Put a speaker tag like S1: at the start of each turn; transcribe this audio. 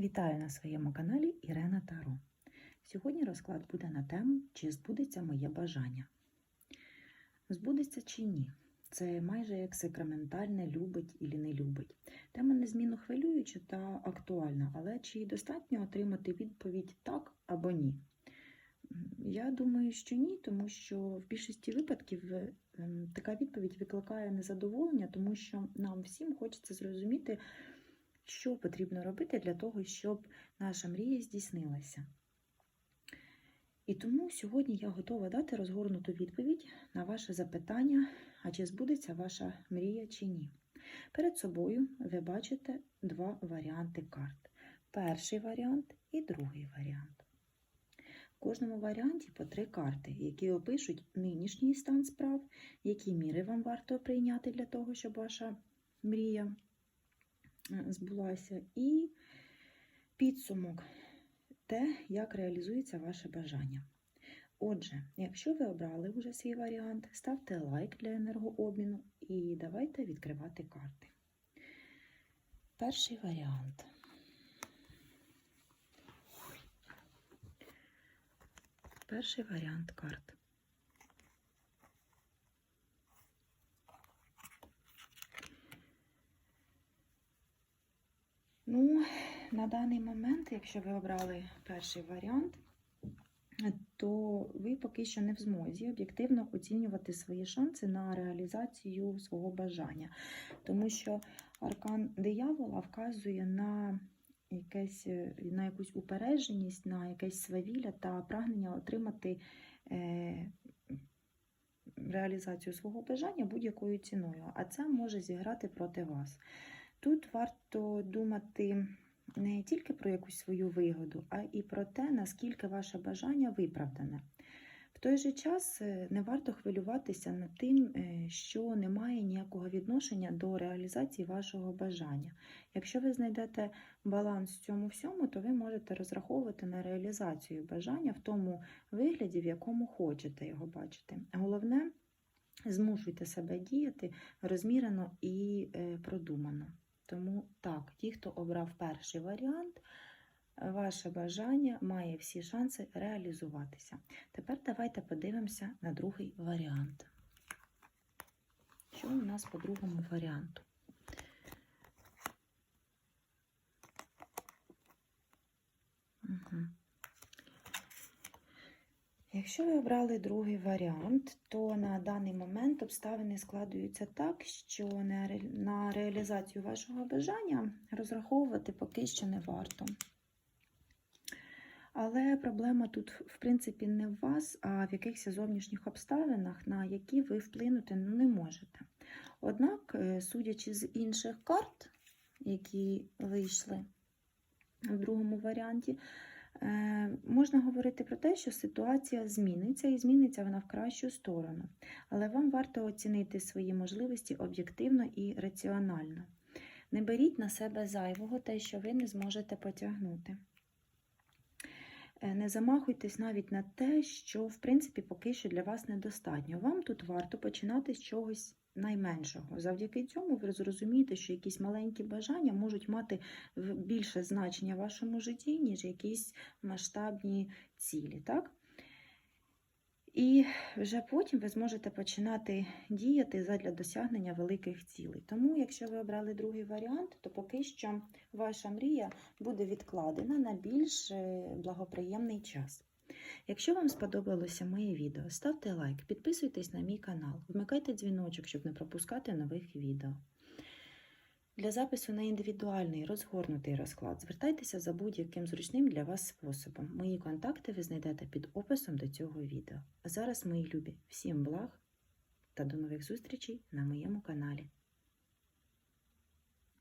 S1: Вітаю на своєму каналі Ірена Таро. Сьогодні розклад буде на тему, чи збудеться моє бажання. Збудеться чи ні? Це майже як сакраментальне любить і не любить. Тема незмінно хвилююча та актуальна, але чи достатньо отримати відповідь так або ні? Я думаю, що ні, тому що в більшості випадків е, така відповідь викликає незадоволення, тому що нам всім хочеться зрозуміти, що потрібно робити для того, щоб наша мрія здійснилася. І тому сьогодні я готова дати розгорнуту відповідь на ваше запитання, а чи збудеться ваша мрія чи ні. Перед собою ви бачите два варіанти карт: перший варіант і другий варіант. В кожному варіанті по три карти, які опишуть нинішній стан справ, які міри вам варто прийняти для того, щоб ваша мрія збулася, і підсумок те, як реалізується ваше бажання. Отже, якщо ви обрали вже свій варіант, ставте лайк для енергообміну і давайте відкривати карти. Перший варіант. Перший варіант карт. На даний момент, якщо ви обрали перший варіант, то ви поки що не в змозі об'єктивно оцінювати свої шанси на реалізацію свого бажання. Тому що аркан диявола вказує на якесь, на якусь упередженість, на якесь свавілля та прагнення отримати е, реалізацію свого бажання будь-якою ціною. А це може зіграти проти вас. Тут варто думати не тільки про якусь свою вигоду, а і про те, наскільки ваше бажання виправдане. В той же час е, не варто хвилюватися над тим, е, що не має ніякого відношення до реалізації вашого бажання. Якщо ви знайдете баланс в цьому всьому, то ви можете розраховувати на реалізацію бажання в тому вигляді, в якому хочете його бачити. Головне, змушуйте себе діяти розмірено і е, продумано. Тому так, ті, хто обрав перший варіант, ваше бажання має всі шанси реалізуватися. Тепер давайте подивимося на другий варіант. Що у нас по другому варіанту? Угу. Якщо ви обрали другий варіант, то на даний момент обставини складуються так, що на реалізацію вашого бажання розраховувати поки що не варто. Але проблема тут, в принципі, не в вас, а в якихось зовнішніх обставинах, на які ви вплинути ну, не можете. Однак, е, судячи з інших карт, які вийшли в другому варіанті, Можна говорити про те, що ситуація зміниться і зміниться вона в кращу сторону. Але вам варто оцінити свої можливості об'єктивно і раціонально. Не беріть на себе зайвого те, що ви не зможете потягнути. Е, Не замахуйтесь навіть на те, що, в принципі, поки що для вас недостатньо. Вам тут варто починати з чогось найменшого. Завдяки цьому ви зрозумієте, що якісь маленькі бажання можуть мати більше значення в вашому житті, ніж якісь масштабні цілі. Так? І вже потім ви зможете починати діяти задля досягнення великих цілей. Тому, якщо ви обрали другий варіант, то поки що ваша мрія буде відкладена на більш е, благоприємний час. Якщо вам сподобалося моє відео, ставте лайк, підписуйтесь на мій канал, вмикайте дзвіночок, щоб не пропускати нових відео. Для запису на індивідуальний розгорнутий розклад звертайтеся за будь-яким зручним для вас способом. Мої контакти ви знайдете під описом до цього відео. А зараз, мої любі, всім благ та до нових зустрічей на моєму каналі.